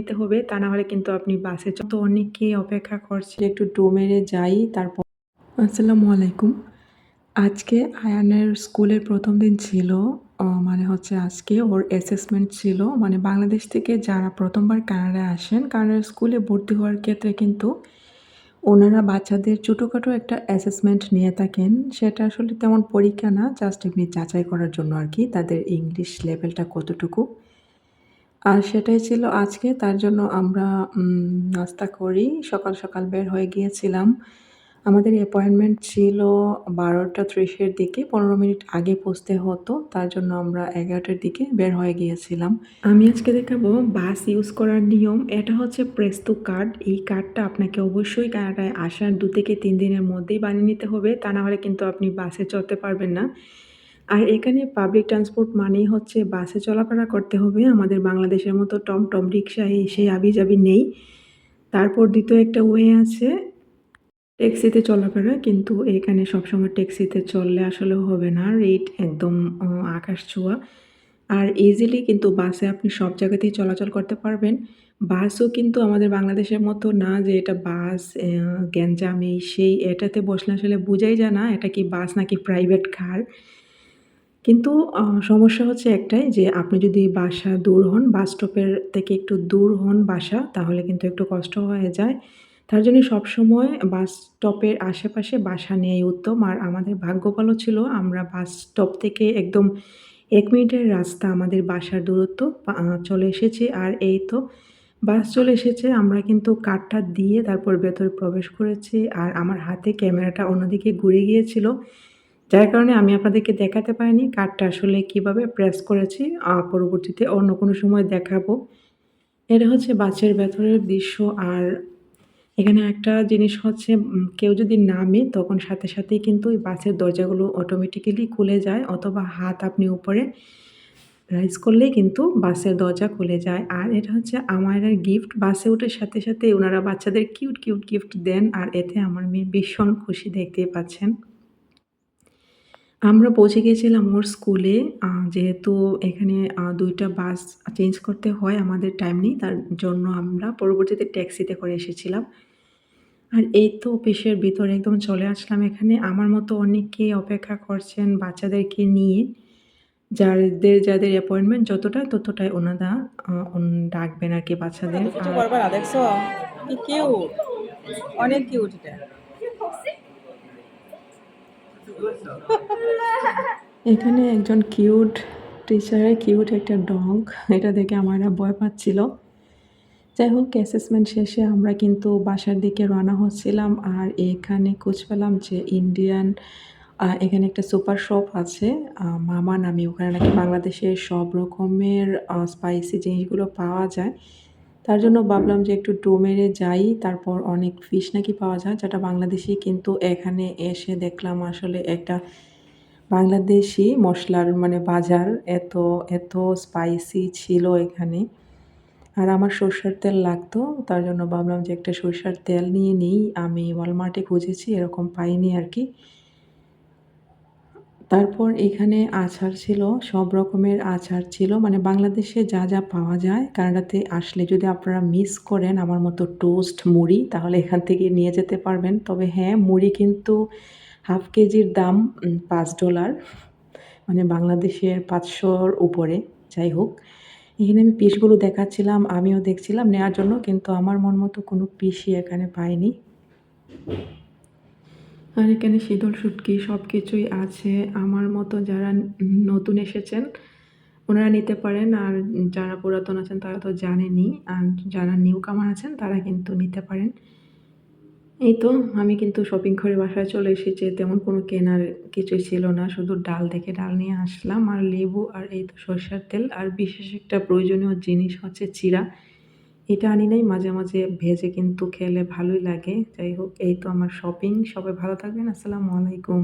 নিতে হবে, তা না হলে কিন্তু আপনি বাসে তো অনেকেই অপেক্ষা করছে একটু ডোমেরে যাই, তারপর আসসালামু আলাইকুম। আজকে আয়ানের স্কুলের প্রথম দিন ছিল মানে হচ্ছে আজকে ওর অ্যাসেসমেন্ট ছিল। মানে বাংলাদেশ থেকে যারা প্রথমবার কানাডায় আসেন, কানাডার স্কুলে ভর্তি হওয়ার ক্ষেত্রে কিন্তু ওনারা বাচ্চাদের ছোটোখাটো একটা অ্যাসেসমেন্ট নিয়ে থাকেন। সেটা আসলে তেমন পরীক্ষা না জাস্ট এমনি যাচাই করার জন্য আর কি। তাদের ইংলিশ লেভেলটা কতটুকু। আর সেটাই ছিল আজকে। তার জন্য আমরা নাস্তা করি। সকাল সকাল বের হয়ে গিয়েছিলাম। আমাদের অ্যাপয়েন্টমেন্ট ছিল বারোটা ত্রিশের দিকে। পনেরো মিনিট আগে পৌঁছতে হতো। তার জন্য আমরা এগারোটার দিকে বের হয়ে গিয়েছিলাম। আমি আজকে দেখাবো বাস ইউজ করার নিয়ম। এটা হচ্ছে প্রেস্তু কার্ড এই কার্ডটা আপনাকে অবশ্যই কানাডায় আসার দু থেকে তিন দিনের মধ্যেই বানিয়ে নিতে হবে। তা না হলে কিন্তু আপনি বাসে চড়তে পারবেন না। আর এখানে পাবলিক ট্রান্সপোর্ট মানেই হচ্ছে বাসে চলাফেরা করতে হবে। আমাদের বাংলাদেশের মতো টমটম রিক্সা এই সেই আবি যাবি নেই। তারপর দ্বিতীয় একটা ওয়ে আছে ট্যাক্সিতে চলাফেরা। কিন্তু এখানে সবসময় ট্যাক্সিতে চললে আসলে হবে না। রেট একদম আকাশ ছোঁয়া। আর ইজিলি কিন্তু বাসে আপনি সব জায়গাতেই চলাচল করতে পারবেন। বাসও কিন্তু আমাদের বাংলাদেশের মতো না যে এটা বাস গ্যাঞ্জাম, সেই এটাতে বসলে আসলে বোঝাই যায় না। এটা কি বাস নাকি প্রাইভেট কার কিন্তু সমস্যা হচ্ছে একটাই যে আপনি যদি বাসা দূর হন, বাস স্টপের থেকে একটু দূর হন বাসা, তাহলে কিন্তু একটু কষ্ট হয়ে যায়। তার জন্য সবসময় বাস স্টপের আশেপাশে বাসা নেওয়াই উত্তম। আর আমাদের ভাগ্য ভালো ছিল, আমরা বাস স্টপ থেকে একদম এক মিনিটের রাস্তা আমাদের বাসার দূরত্ব চলে এসেছি। আর এই তো বাস চলে এসেছে, আমরা কিন্তু কার্ডটা দিয়ে তারপর ভেতরে প্রবেশ করেছি। আর আমার হাতে ক্যামেরাটা অন্যদিকে ঘুরে গিয়েছিল। যার কারণে আমি আপনাদেরকে দেখাতে পারিনি কার্ডটা আসলে কীভাবে প্রেস করেছি পরবর্তীতে অন্য কোনো সময় দেখাবো। এটা হচ্ছে বাসের ভেতরের দৃশ্য আর এখানে একটা জিনিস হচ্ছে কেউ যদি নামে তখন সাথে সাথেই কিন্তু ওই বাসের দরজাগুলো অটোমেটিক্যালি খুলে যায় অথবা হাত আপনি উপরে রাইজ করলেই কিন্তু বাসের দরজা খুলে যায়। আর এটা হচ্ছে আমার গিফট বাসে ওঠার সাথে সাথে ওনারা বাচ্চাদের কিউট কিউট গিফট দেন আর এতে আমার মেয়ে ভীষণ খুশি দেখতেই পাচ্ছেন। আমরা পৌঁছে গিয়েছিলাম ওর স্কুলে যেহেতু এখানে দুইটা বাস চেঞ্জ করতে হয়, আমাদের টাইম নেই, তার জন্য আমরা পরবর্তীতে ট্যাক্সিতে করে এসেছিলাম। আর এই তো অফিসের ভিতরে একদম চলে আসলাম এখানে। আমার মতো অনেকে অপেক্ষা করছেন বাচ্চাদেরকে নিয়ে। যাদের যাদের অ্যাপয়েন্টমেন্ট যতটা, ততটাই ওনারা ডাকবেন আর কি বাচ্চাদের। অনেক কিউট এটা। এখানে একজন কিউট টিচারের কিউট একটা ডগ, এটা দেখে আমার ভয় পাচ্ছিল। যাই হোক অ্যাসেসমেন্ট শেষে আমরা কিন্তু বাসার দিকে রওনা হচ্ছিলাম আর এখানে খোঁজ পেলাম যে ইন্ডিয়ান এখানে একটা সুপার শপ আছে। মামা নামে, ওখানে নাকি বাংলাদেশের সব রকমের স্পাইসি জিনিসগুলো পাওয়া যায়। তার জন্য ভাবলাম যে একটু ডোমেরে যাই, তারপর অনেক ফিশ নাকি পাওয়া যায়, যেটা বাংলাদেশি, কিন্তু এখানে এসে দেখলাম আসলে একটা বাংলাদেশি মশলার মানে বাজার এত এত স্পাইসি ছিল এখানে। আর আমার সর্ষের তেল লাগতো, তার জন্য ভাবলাম যে একটা সর্ষের তেল নিয়ে নিই, আমি ওয়ালমার্টে খুঁজেছি, এরকম পাইনি আর কি। তারপর এখানে আচার ছিল, সব রকমের আচার ছিল। মানে বাংলাদেশে যা যা পাওয়া যায়, কানাডাতে আসলে যদি আপনারা মিস করেন আমার মতো টোস্ট মুড়ি, তাহলে এখান থেকে নিয়ে যেতে পারবেন। তবে হ্যাঁ মুড়ি কিন্তু হাফ কেজির দাম পাঁচ ডলার মানে বাংলাদেশের পাঁচশোর উপরে, যাই হোক। এখানে আমি পিসগুলো দেখাচ্ছিলাম, আমিও দেখছিলাম নেওয়ার জন্য, কিন্তু আমার মন মতো কোনো পিসই এখানে পাইনি। আর এখানে শীতল শুটকি সব কিছুই আছে আমার মতো যারা নতুন এসেছেন, ওনারা নিতে পারেন আর যারা পুরাতন আছেন তারা তো জানেনই, আর যারা নিউ কামার আছেন তারা কিন্তু নিতে পারেন। এই তো, আমি কিন্তু শপিং করে বাসায় চলে এসেছি, তেমন কোনো কেনার কিছুই ছিল না, শুধু ডাল দেখে ডাল নিয়ে আসলাম, আর লেবু আর এই তো সরষের তেল, আর বিশেষ একটা প্রয়োজনীয় জিনিস হচ্ছে চিরা এটা আনি নাই, মাঝে মাঝে ভেজে কিন্তু খেলে ভালোই লাগে। যাই হোক, এই তো আমার শপিং সবাই ভালো থাকবেন, আসসালামু আলাইকুম।